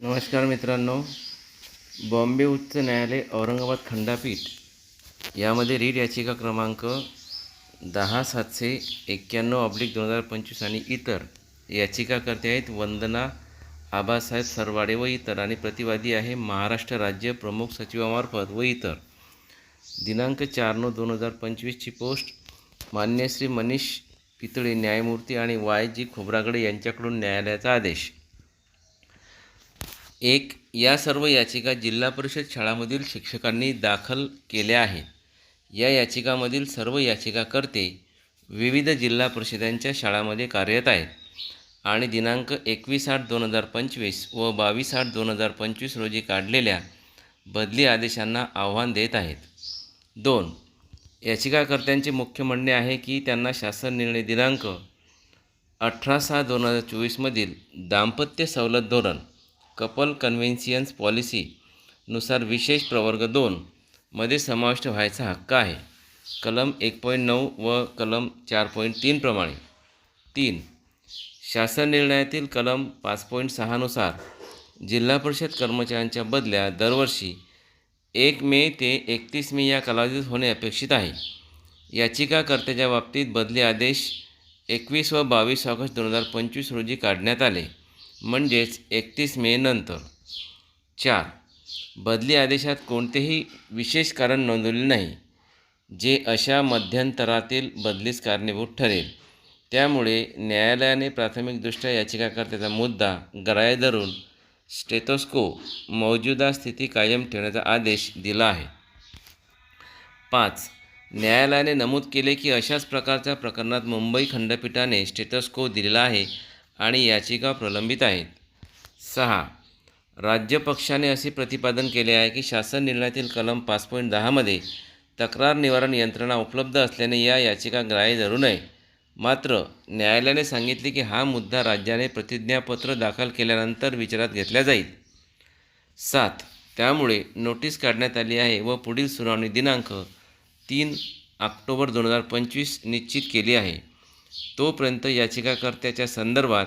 नमस्कार मित्रांनो. बॉम्बे उच्च न्यायालय औरंगाबाद खंडपीठ यामध्ये रीट याचिका क्रमांक दहा सातशे एक्क्याण्णव ऑब्लिक दोन हजार पंचवीस आणि इतर याचिकाकर्ते आहेत वंदना आबासाहेब सरवाडे व इतर आणि प्रतिवादी आहे महाराष्ट्र राज्य प्रमुख सचिवामार्फत व इतर. दिनांक चार नऊ दोन हजार पंचवीसची पोस्ट. मान्य श्री मनीष पितळे न्यायमूर्ती आणि वाय जी खोब्रागडे यांच्याकडून न्यायालयाचा आदेश. एक या सर्व याचिका जिल्हा परिषद शाळामधील शिक्षकांनी दाखल केल्या आहेत. या याचिकामधील सर्व याचिकाकर्ते विविध जिल्हा परिषदांच्या शाळांमध्ये कार्यरत आहेत आणि दिनांक एकवीस आठ दोन हजार पंचवीस व बावीस आठ दोन हजार पंचवीस रोजी काढलेल्या बदली आदेशांना आव्हान देत आहेत. दोन याचिकाकर्त्यांचे मुख्य म्हणणे आहे की त्यांना शासन निर्णय दिनांक अठरा सहा दोन हजार चोवीसमधील दाम्पत्य सवलत धोरण कपल कन्व्हेन्शियन्स पॉलिसीनुसार विशेष प्रवर्ग दोन मध्ये समाविष्ट व्हायचा हक्क आहे. कलम एक पॉईंट नऊ व कलम चार पॉईंट तीनप्रमाणे तीन. शासन निर्णयातील कलम पाच पॉईंट सहानुसार जिल्हा परिषद कर्मचाऱ्यांच्या बदल्या दरवर्षी एक मे ते एकतीस मे या कालावधीत होणे अपेक्षित आहे. याचिकाकर्त्याच्या बाबतीत बदली आदेश एकवीस व बावीस ऑगस्ट दोन हजार पंचवीस रोजी काढण्यात आले. म्हणजेच एकतीस मे नंतर. चार. बदली आदेशात कोणतेही विशेष कारण नोंदवले नाही जे अशा मध्यंतरातील बदलीस कारणीभूत ठरेल. त्यामुळे न्यायालयाने प्राथमिकदृष्ट्या याचिकाकर्त्याचा मुद्दा ग्राह्य धरून स्टेथोस्को मौजूदा स्थिती कायम ठेवण्याचा आदेश दिला आहे. पाच. न्यायालयाने नमूद केले की अशाच प्रकारच्या प्रकरणात मुंबई खंडपीठाने स्टेटस्को दिलेला आहे आणि याचिका प्रलंबित आहेत. सहा. राज्य पक्षाने असे प्रतिपादन केले आहे की शासन निर्णयातील कलम पाच पॉईंट दहामध्ये तक्रार निवारण यंत्रणा उपलब्ध असल्याने या याचिका ग्राह्य धरू नये. मात्र न्यायालयाने सांगितले की हा मुद्दा राज्याने प्रतिज्ञापत्र दाखल केल्यानंतर विचारात घेतला जाईल. सात. त्यामुळे नोटीस काढण्यात आली आहे व पुढील सुनावणी दिनांक तीन ऑक्टोबर दोन हजार पंचवीस निश्चित केली आहे. तोपर्यंत याचिकाकर्त्याच्या संदर्भात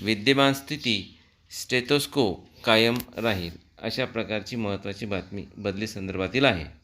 विद्यमान स्थिती स्टेटोस्को कायम राहील अशा प्रकारची महत्त्वाची बातमी बदली संदर्भातील आहे.